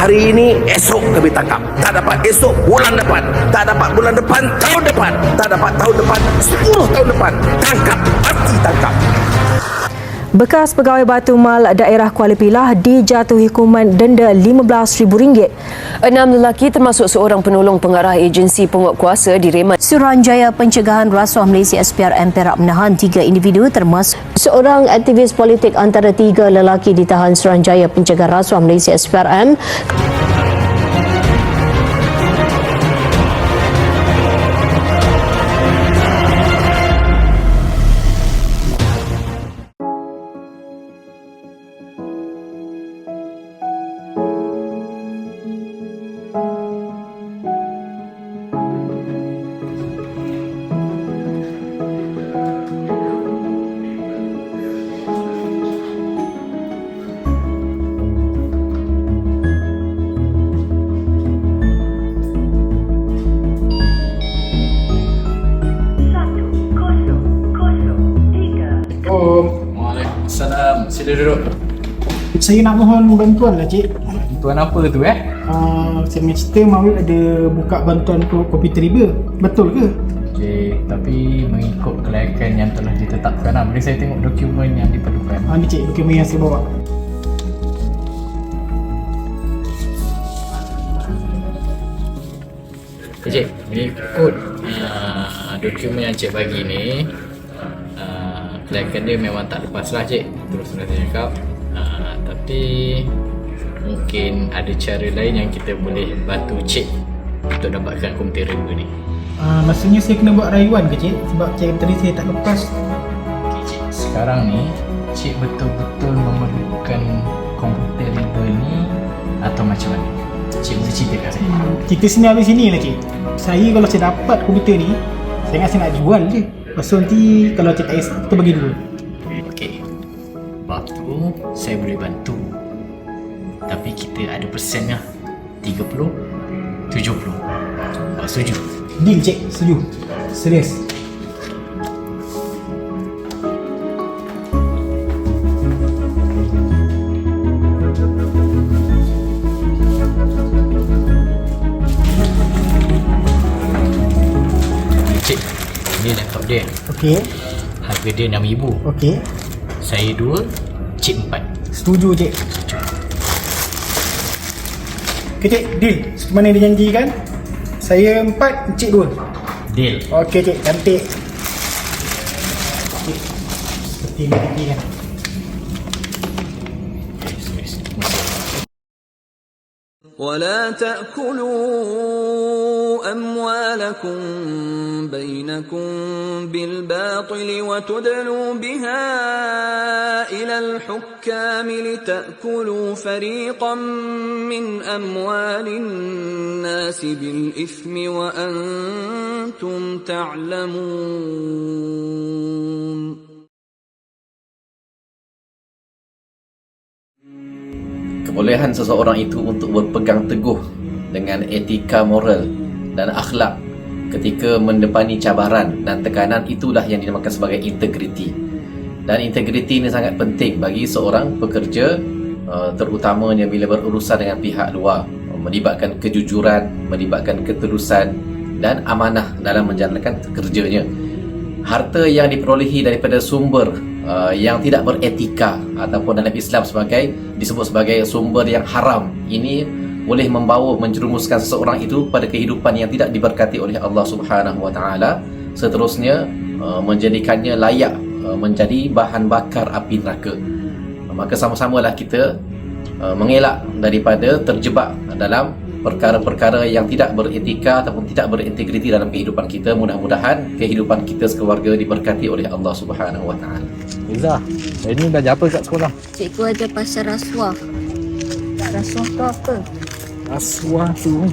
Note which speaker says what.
Speaker 1: hari ini, esok kami tangkap. Tak dapat esok, bulan depan. Tak dapat bulan depan, tahun depan. Tak dapat tahun depan, 10 tahun depan. Tangkap, pasti tangkap.
Speaker 2: Bekas pegawai Batu Mal daerah Kuala Pilah dijatuhi hukuman denda RM15,000.
Speaker 3: Enam lelaki termasuk seorang penolong pengarah agensi penguatkuasa direman
Speaker 4: Suruhanjaya Pencegahan Rasuah Malaysia SPRM Perak menahan tiga individu termasuk seorang aktivis politik antara tiga lelaki ditahan Suruhanjaya Pencegahan Rasuah Malaysia SPRM
Speaker 5: duduk.
Speaker 6: Saya nak mohon bantuan lah cik
Speaker 5: Tuan apa tu eh?
Speaker 6: uh, Saya cerita Mawid ada buka bantuan untuk komputer riba Betul ke?
Speaker 5: Okey, tapi mengikut kelayakan yang telah ditetapkan lah. Boleh saya tengok dokumen yang diperlukan?
Speaker 6: Uh, ni cik dokumen yang saya bawa
Speaker 5: Okay, cik, mengikut uh, dokumen yang cik bagi ni uh, kelayakan dia memang tak lepas lah cik Terus terang saya cakap uh, Tapi mungkin ada cara lain yang kita boleh bantu cik untuk dapatkan komputer riba ni
Speaker 6: uh, Maksudnya saya kena buat rayuan ke cik? Sebab cik tadi saya tak lepas
Speaker 5: Okay, cik. Sekarang ni cik betul-betul memerlukan komputer riba ni atau macam mana? Cik boleh cerita kat saya.
Speaker 6: Kita sini habis sini lah cik Saya kalau saya dapat komputer ni Saya ingat saya nak jual je Lepas tu nanti kalau cik tak kisah kita bagi dua
Speaker 5: Okey. Bab tu saya boleh bantu. Tapi kita ada persen lah. 30 70. Awak setuju?
Speaker 6: Deal cik, setuju Serius
Speaker 5: Cik, ni laptop dia.
Speaker 6: Okey,
Speaker 5: Harga dia RM6,000.
Speaker 6: okey
Speaker 5: Saya dua, cik empat.
Speaker 6: Setuju cik Okay cik, deal Seperti mana dia janjikan Saya empat, cik dua
Speaker 5: Deal.
Speaker 6: Okey cik, cantik Cik, Seperti ni janjikan
Speaker 5: Okay, serius.
Speaker 7: ولا تأكلوا أموالكم بينكم بالباطل وتدلوا بها إلى الحكام لتأكلوا فريقا من أموال الناس بالإثم وأنتم تعلمون
Speaker 8: kebolehan seseorang itu untuk berpegang teguh dengan etika moral dan akhlak ketika mendepani cabaran dan tekanan itulah yang dinamakan sebagai integriti. Dan integriti ini sangat penting bagi seorang pekerja uh, terutamanya bila berurusan dengan pihak luar. Melibatkan kejujuran, melibatkan ketulusan dan amanah dalam menjalankan kerjanya. Harta yang diperolehi daripada sumber uh, yang tidak beretika ataupun dalam Islam sebagai disebut sebagai sumber yang haram ini boleh membawa menjerumuskan seseorang itu pada kehidupan yang tidak diberkati oleh Allah Subhanahu wa taala seterusnya uh, menjadikannya layak uh, menjadi bahan bakar api neraka maka sama-samalah kita uh, mengelak daripada terjebak dalam perkara-perkara yang tidak beretika ataupun tidak berintegriti dalam kehidupan kita mudah-mudahan kehidupan kita sekeluarga diberkati oleh Allah Subhanahu wa taala.
Speaker 9: Izzah, hari ni belajar apa kat sekolah?
Speaker 4: cikgu ada pasal rasuah. Rasuah tu apa?
Speaker 9: Rasuah tu